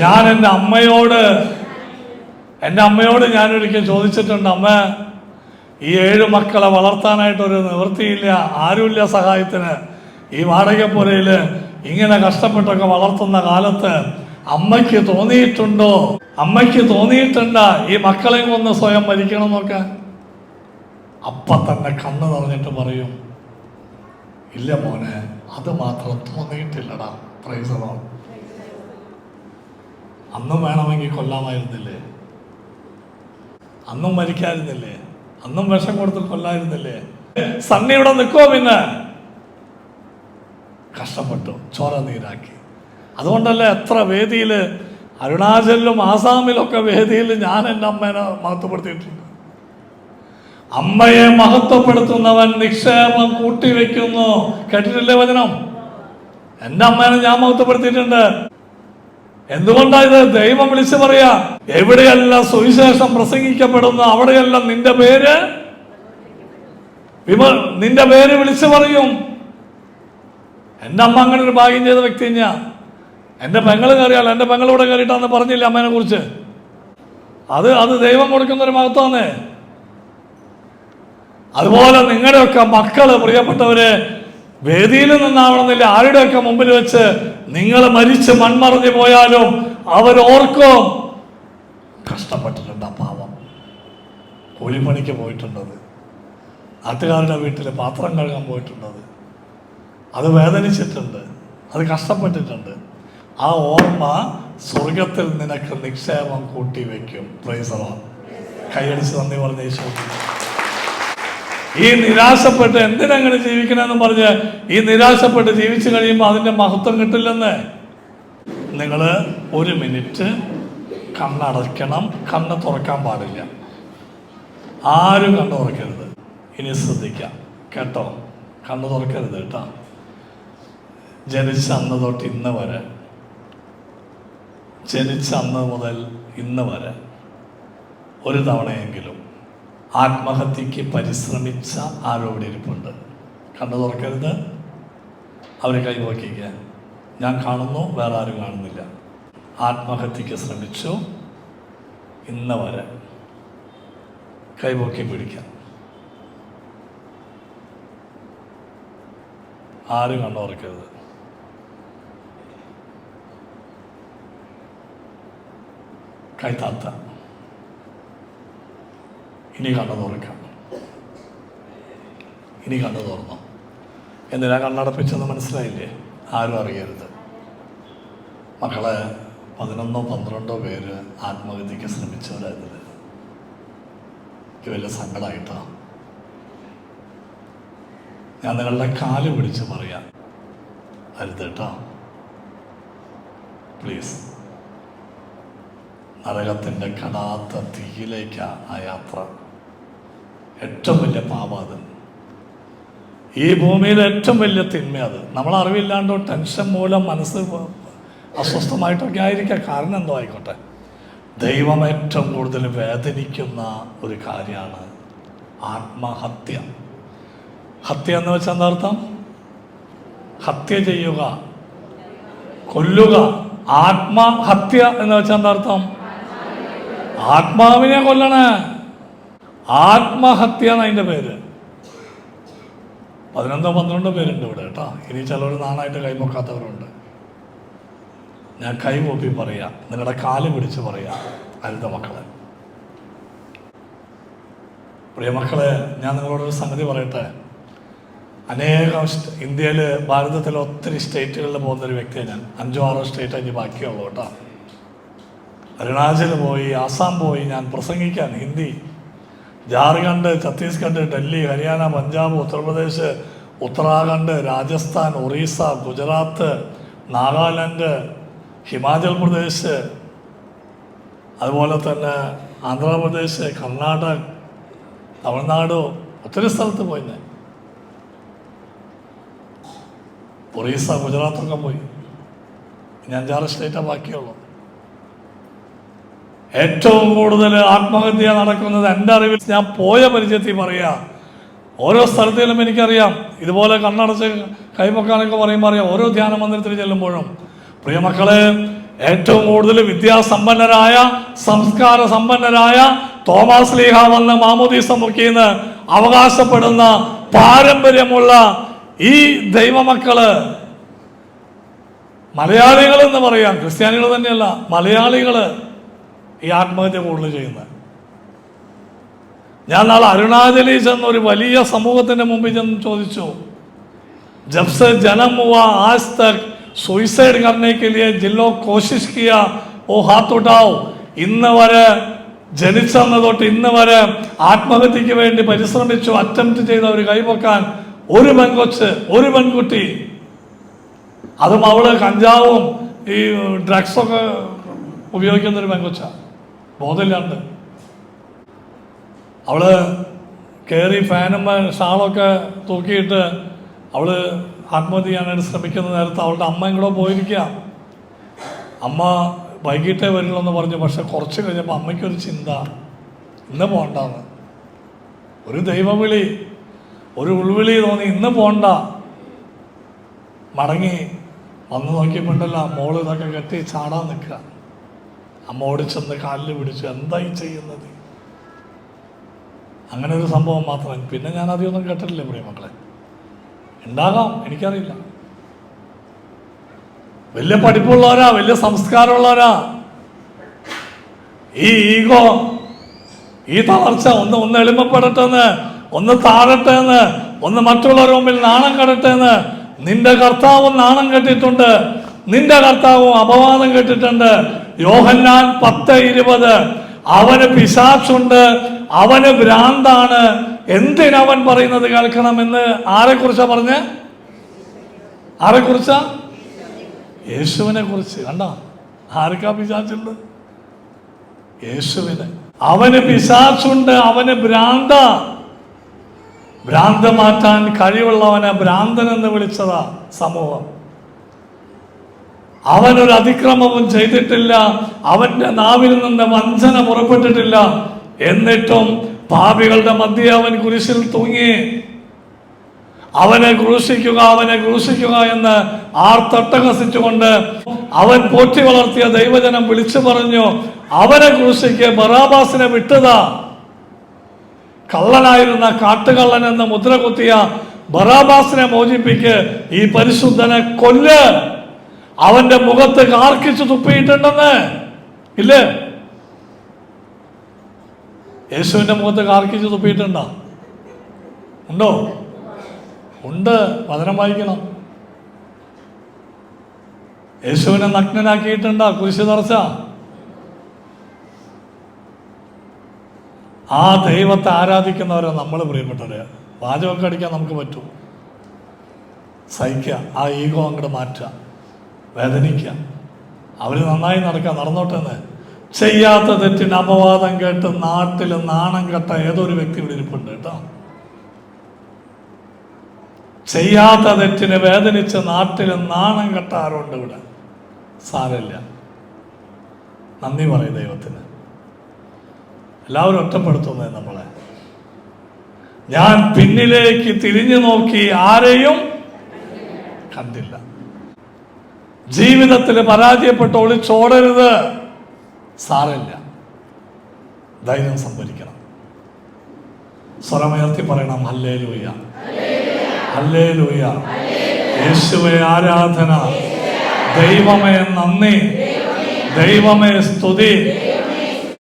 ഞാൻ എന്റെ അമ്മയോട് എന്റെ അമ്മയോട് ഞാൻ ഞാനൊരിക്കൽ ചോദിച്ചിട്ടുണ്ട് അമ്മ ഈ ഏഴ് മക്കളെ വളർത്താനായിട്ട് ഒരു നിവൃത്തിയില്ല ആരുമില്ല സഹായത്തിന്. ഈ വാടകപ്പുരയിൽ ഇങ്ങനെ കഷ്ടപ്പെട്ടൊക്കെ വളർത്തുന്ന കാലത്ത് അമ്മയ്ക്ക് തോന്നിയിട്ടുണ്ടോ? അമ്മയ്ക്ക് തോന്നിയിട്ടുണ്ട ഈ മക്കളെ കൊന്ന് സ്വയം മരിക്കണം എന്നൊക്കെ അപ്പ തന്നെ കണ്ണു നിറഞ്ഞിട്ട് പറയും ഇല്ല മോനെ അത് മാത്രം തോന്നിയിട്ടില്ലടാ പ്രൈസറോ അന്നും വേണമെങ്കിൽ കൊല്ലാമായിരുന്നില്ലേ? അന്നും മരിക്കായിരുന്നില്ലേ? അന്നും വിഷം കൊടുത്ത് കൊല്ലായിരുന്നില്ലേ? സണ്ണി ഇവിടെ നിൽക്കുമോ പിന്നെ? കഷ്ടപ്പെട്ടു ചോര നീരാക്കി. അതുകൊണ്ടല്ലേ എത്ര വേദിയിൽ അരുണാചലിലും ആസാമിലൊക്കെ വേദിയിൽ ഞാൻ എന്റെ അമ്മേനെ മഹത്വപ്പെടുത്തിയിട്ടുണ്ട്. അമ്മയെ മഹത്വപ്പെടുത്തുന്നവൻ നിക്ഷേപം കൂട്ടിവെക്കുന്നു. കേട്ടിട്ടില്ലേ വചനം? എന്റെ അമ്മേനെ ഞാൻ മഹത്വപ്പെടുത്തിയിട്ടുണ്ട്. എന്തുകൊണ്ടാ ഇത്? ദൈവം വിളിച്ചു പറയാ എവിടെയെല്ലാം സുവിശേഷം പ്രസംഗിക്കപ്പെടുന്നു അവിടെയെല്ലാം നിന്റെ പേര്? വിമ നിന്റെ പേര് വിളിച്ചു പറയും. എന്റെ അമ്മ അങ്ങനെ ഒരു ഭാഗ്യം ചെയ്ത വ്യക്തി തന്നെയാ. എന്റെ പെങ്ങൾ കയറിയാൽ എന്റെ പെങ്ങൾ ഇവിടെ കയറിയിട്ടാന്ന് പറഞ്ഞില്ല അമ്മേനെ കുറിച്ച്? അത് അത് ദൈവം കൊടുക്കുന്ന ഒരു മഹത്വമാണ്. അതുപോലെ നിങ്ങളുടെയൊക്കെ മക്കൾ പ്രിയപ്പെട്ടവര് വേദിയിൽ നിന്നാവണമെന്നില്ല. ആരുടെയൊക്കെ മുമ്പിൽ വെച്ച് നിങ്ങൾ മരിച്ച് മൺമറഞ്ഞു പോയാലും അവരോർക്കും കഷ്ടപ്പെട്ടിട്ടുണ്ട് ആ പാവം. കൂലിപ്പണിക്ക് പോയിട്ടുണ്ടത്. നാട്ടുകാരുടെ വീട്ടിൽ പാത്രം കഴുകാൻ പോയിട്ടുണ്ടത്. അത് വേദനിച്ചിട്ടുണ്ട്. അത് കഷ്ടപ്പെട്ടിട്ടുണ്ട്. ആ ഓർമ്മ സ്വർഗത്തിൽ നിനക്ക് നിക്ഷേപം കൂട്ടി വയ്ക്കും പ്രൈസറോ കൈയടിച്ച് നന്ദി പറഞ്ഞ ഈ നിരാശപ്പെട്ട് എന്തിനങ്ങനെ ജീവിക്കണമെന്ന് പറഞ്ഞ് ഈ നിരാശപ്പെട്ട് ജീവിച്ചു കഴിയുമ്പോൾ അതിന്റെ മഹത്വം കിട്ടില്ലെന്ന്? നിങ്ങൾ ഒരു മിനിറ്റ് കണ്ണടയ്ക്കണം കണ്ണ് തുറക്കാൻ പാടില്ല. ആരും കണ്ണു തുറക്കരുത്. ഇനി ശ്രദ്ധിക്കാം. കേട്ടോ? കണ്ണു തുറക്കരുത് കേട്ടോ. ജനിച്ച അന്ന് തൊട്ട് ഇന്ന് വരെ. ജനിച്ച അന്ന് മുതൽ ഇന്ന് വരെ. ഒരു തവണയെങ്കിലും. ആത്മഹത്യക്ക് പരിശ്രമിച്ച ആരോ ഇവിടെ ഇരിപ്പുണ്ട്? കണ്ണു തുറക്കരുത്. അവരെ കൈ നോക്കിക്ക ഞാൻ കാണുന്നു വേറെ ആരും കാണുന്നില്ല. ആത്മഹത്യക്ക് ശ്രമിച്ചു. ഇന്ന് വരെ കൈപൊക്കി പിടിക്കാം. ആരും കണ്ണു തുറക്കരുത്. കൈത്താത്ത ഇനി കണ്ണു തുറക്കാം. ഇനി കണ്ണു തുറന്നു. എന്തിനാ കണ്ണടപ്പിച്ചെന്ന് മനസ്സിലായില്ലേ? ആരും അറിയരുത്. മക്കളെ പതിനൊന്നോ പന്ത്രണ്ടോ പേര് ആത്മഹത്യക്ക് ശ്രമിച്ചവരായിരുന്നില്ല എനിക്ക് വലിയ സങ്കടമായിട്ടോ ഞാൻ നിങ്ങളുടെ കാൽ പിടിച്ച് പറയാം. അരുത് കേട്ടോ. പ്ലീസ്. നരകത്തിന്റെ കടാത്ത തീയിലേക്കാണ് ആ യാത്ര. ഏറ്റവും വലിയ പാപം അത്. ഈ ഭൂമിയിലെ ഏറ്റവും വലിയ തിന്മ അത്. നമ്മൾ അറിവില്ലാണ്ടോ ടെൻഷൻ മൂലം മനസ്സ് അസ്വസ്ഥമായിട്ടൊക്കെ ആയിരിക്കാം കാരണം എന്തോ ആയിക്കോട്ടെ. ദൈവം ഏറ്റവും കൂടുതൽ വേദനിക്കുന്ന ഒരു കാര്യമാണ് ആത്മഹത്യ. ഹത്യ എന്ന് വെച്ചാൽ എന്താ അർത്ഥം? ഹത്യ ചെയ്യുക. കൊല്ലുക. ആത്മഹത്യ എന്ന് വെച്ചാൽ എന്താ അർത്ഥം? ആത്മാവിനെ കൊല്ലണേ. ആത്മഹത്യ എന്നതിന്റെ പേര്. പതിനൊന്നോ പന്ത്രണ്ടോ പേരുണ്ട് ഇവിടെ കേട്ടോ. ഇനി ചിലർ നാണായിട്ട് കൈമൊക്കാത്തവരുണ്ട് ഞാൻ കൈമൊപ്പി പറയാം. നിങ്ങളുടെ കാൽ പിടിച്ച് പറയാം അരുത മക്കളെ. പ്രിയ മക്കളെ ഞാൻ നിങ്ങളോടൊരു സംഗതി പറയട്ടെ? അനേകം ഇന്ത്യയിൽ ഭാരതത്തിലെ ഒത്തിരി സ്റ്റേറ്റുകളിൽ പോകുന്ന ഒരു വ്യക്തിയാണ് ഞാൻ. അഞ്ചോ ആറോ സ്റ്റേറ്റ് അഞ്ച് ബാക്കിയുള്ളൂ കേട്ടോ. അരുണാചൽ പോയി ആസാം പോയി ഞാൻ പ്രസംഗിക്കാൻ ഹിന്ദി. ജാർഖണ്ഡ് ഛത്തീസ്ഗഡ് ഡൽഹി ഹരിയാന പഞ്ചാബ് ഉത്തർപ്രദേശ് ഉത്തരാഖണ്ഡ് രാജസ്ഥാൻ ഒറീസ ഗുജറാത്ത് നാഗാലാൻഡ് ഹിമാചൽ പ്രദേശ് അതുപോലെ തന്നെ ആന്ധ്രാപ്രദേശ് കർണാടക തമിഴ്നാട് ഒത്തിരി സ്ഥലത്ത് പോയി ഞാൻ ഒറീസ ഗുജറാത്തൊക്കെ പോയി. ഇനി അഞ്ചാറ് സ്റ്റേറ്റാണ് ബാക്കിയുള്ളൂ ഏറ്റവും കൂടുതൽ ആത്മഹത്യ നടക്കുന്നത് എന്റെ അറിവിൽ ഞാൻ പോയ പരിചയത്തിൽ പറയുക ഓരോ സ്ഥലത്തിലും എനിക്കറിയാം. ഇതുപോലെ കണ്ണടച്ച് കൈമക്കാനൊക്കെ പറയുമ്പോൾ അറിയാം. ഓരോ ധ്യാന മന്ദിരത്തിൽ ചെല്ലുമ്പോഴും. പ്രിയ മക്കളെ ഏറ്റവും കൂടുതൽ വിദ്യാസമ്പന്നരായ സംസ്കാര സമ്പന്നരായ തോമസ് ലീഹ വന്ന മാമോദീസ മുക്കിന്ന് അവകാശപ്പെടുന്ന പാരമ്പര്യമുള്ള ഈ ദൈവമക്കൾ മലയാളികൾ എന്ന് പറയാം. ക്രിസ്ത്യാനികൾ തന്നെയല്ല മലയാളികൾ ഈ ആത്മഹത്യ കൂടുതൽ ചെയ്യുന്നത്. ഞാൻ നാളെ അരുണാചലി ചെന്ന് ഒരു വലിയ സമൂഹത്തിന്റെ മുമ്പിൽ ചെന്ന് ചോദിച്ചു ജബ്സ് ജനം ഹുവാ തക് സൂയിസൈഡ് കർണേക്ക് ജില്ലോ കോശിഷ് കിയ ഓ ഹാത്തുട്ടാവ്. ഇന്ന് വരെ ജനിച്ചെന്ന തൊട്ട് ഇന്ന് വരെ ആത്മഹത്യക്ക് വേണ്ടി പരിശ്രമിച്ചു അറ്റംപ്റ്റ് ചെയ്ത ഒരു കൈപൊക്കാൻ ഒരു പെൺകൊച്ച് ഒരു പെൺകുട്ടി. അതും അവൾ കഞ്ചാവും ഈ ഡ്രഗ്സൊക്കെ ഉപയോഗിക്കുന്ന ഒരു പെൺകൊച്ചാണ് ബോധമില്ലാണ്ട്. അവൾ കയറി ഫാനും ഷാളൊക്കെ തൂക്കിയിട്ട് അവൾ ആത്മഹത്യ ചെയ്യാനായിട്ട് ശ്രമിക്കുന്ന നേരത്ത് അവളുടെ അമ്മയും കൂടെ പോയിരിക്കുക അമ്മ വൈകിട്ടേ വരുള്ളൂ എന്ന് പറഞ്ഞു പക്ഷെ കുറച്ച് കഴിഞ്ഞപ്പോൾ അമ്മയ്ക്കൊരു ചിന്ത. ഇന്ന് പോണ്ടെന്ന്. ഒരു ദൈവവിളി ഒരു ഉൾവിളി തോന്നി ഇന്ന് പോണ്ട. മടങ്ങി വന്ന് നോക്കിയപ്പോണ്ടല്ല മോൾ ഇതൊക്കെ കെട്ടി ചാടാൻ നിൽക്കുക. അമ്മ ഓടിച്ചെന്ന് കാലിൽ പിടിച്ചു എന്തായി ചെയ്യുന്നത്? അങ്ങനെ ഒരു സംഭവം മാത്രം. പിന്നെ ഞാൻ അധികമൊന്നും കേട്ടിട്ടില്ല പ്രിയമക്കളെ ഉണ്ടാകാം. എനിക്കറിയില്ല. വലിയ പഠിപ്പുള്ളവരാ വലിയ സംസ്കാരമുള്ളവരാ. ഈ ഈഗോ ഈ തളർച്ച ഒന്ന് ഒന്ന് എളിമപ്പെടട്ടെ എന്ന് ഒന്ന് താഴട്ടെ എന്ന് ഒന്ന് മറ്റുള്ളവരുടെ മുമ്പിൽ നാണം കെടട്ടെ എന്ന് നിന്റെ കർത്താവും നാണം കെട്ടിട്ടുണ്ട് നിന്റെ കർത്താവും അപവാദം കെട്ടിട്ടുണ്ട്. യോഹന്നാൻ പത്ത് ഇരുപത്. അവന് പിശാച്ചുണ്ട് അവന് ഭ്രാന്താണ്. എന്തിനവൻ പറയുന്നത് കേൾക്കണമെന്ന് ആരെക്കുറിച്ചാ പറഞ്ഞ്? ആരെക്കുറിച്ചാ? യേശുവിനെ കുറിച്ച് കണ്ട? ആർക്കാ പിശാച്ചുണ്ട്? യേശുവിനെ. അവന് പിശാച്ചുണ്ട് അവന് ഭ്രാന്ത. ഭ്രാന്ത മാറ്റാൻ കഴിവുള്ളവനെ ഭ്രാന്തൻ എന്ന് വിളിച്ചതാ സമൂഹം. അവനൊരു അതിക്രമവും ചെയ്തിട്ടില്ല. അവന്റെ നാവിൽ നിന്ന് വഞ്ചന പുറപ്പെട്ടിട്ടില്ല. എന്നിട്ടും പാപികളുടെ മധ്യ അവൻ കുരിശിൽ തൂങ്ങി. അവനെ ക്രൂശിക്കുക അവനെ ക്രൂശിക്കുക എന്ന് ആർത്തട്ടഹസിച്ചുകൊണ്ട് അവൻ പോറ്റി വളർത്തിയ ദൈവജനം വിളിച്ചു പറഞ്ഞു അവനെ ക്രൂശിക്ക് ബറാബാസിനെ വിട്ടതാ. കള്ളനായിരുന്ന കാട്ടുകള്ളൻ എന്ന് മുദ്ര കുത്തിയ ബറാബാസിനെ മോചിപ്പിക്ക് ഈ പരിശുദ്ധനെ കൊല്ല്. അവന്റെ മുഖത്ത് കാർക്കിച്ച് തുപ്പിയിട്ടുണ്ടെന്ന്. ഇല്ലേ? യേശുവിന്റെ മുഖത്ത് കാർക്കിച്ച് തുപ്പിയിട്ടുണ്ടോ? ഉണ്ടോ? ഉണ്ട്. വചനം വായിക്കണം. യേശുവിനെ നഗ്നനാക്കിയിട്ടുണ്ടോ? കുരിശ് തറച്ച? ആ ദൈവത്തെ ആരാധിക്കുന്നവരെ നമ്മൾ പ്രിയപ്പെട്ടവരെ വാചകമൊക്കെ അടിക്കാൻ നമുക്ക് പറ്റും. സഹിക്കുക. ആ ഈഗോ അങ്ങോട്ട് മാറ്റുക. വേദനിക്കുക അവർ നന്നായി നടക്കുക നടന്നോട്ടെന്ന് ചെയ്യാത്ത തെറ്റിന് അപവാദം കേട്ട് നാട്ടിൽ നാണം കെട്ട ഏതൊരു വ്യക്തി ഇവിടെ ഇരിപ്പുണ്ട് കേട്ടോ. ചെയ്യാത്ത തെറ്റിന് വേദനിച്ച് നാട്ടിൽ നാണം കെട്ടാറുണ്ട് ഇവിടെ? സാരമില്ല. നന്ദി പറയും ദൈവത്തിന്. എല്ലാവരും ഒറ്റപ്പെടുത്തുന്നത് നമ്മളെ. ഞാൻ പിന്നിലേക്ക് തിരിഞ്ഞു നോക്കി ആരെയും കണ്ടില്ല. ജീവിതത്തിൽ പരാജയപ്പെട്ട് ഒളിച്ചോടരുത് സാരമില്ല. ധൈര്യം സംഭരിക്കണം. സ്വരമുയർത്തി പറയണം ഹല്ലേ ലൂയ ഹല്ലേ ലൂയ യേശുവെ ആരാധന. ദൈവമേ നന്ദി. ദൈവമേ സ്തുതി.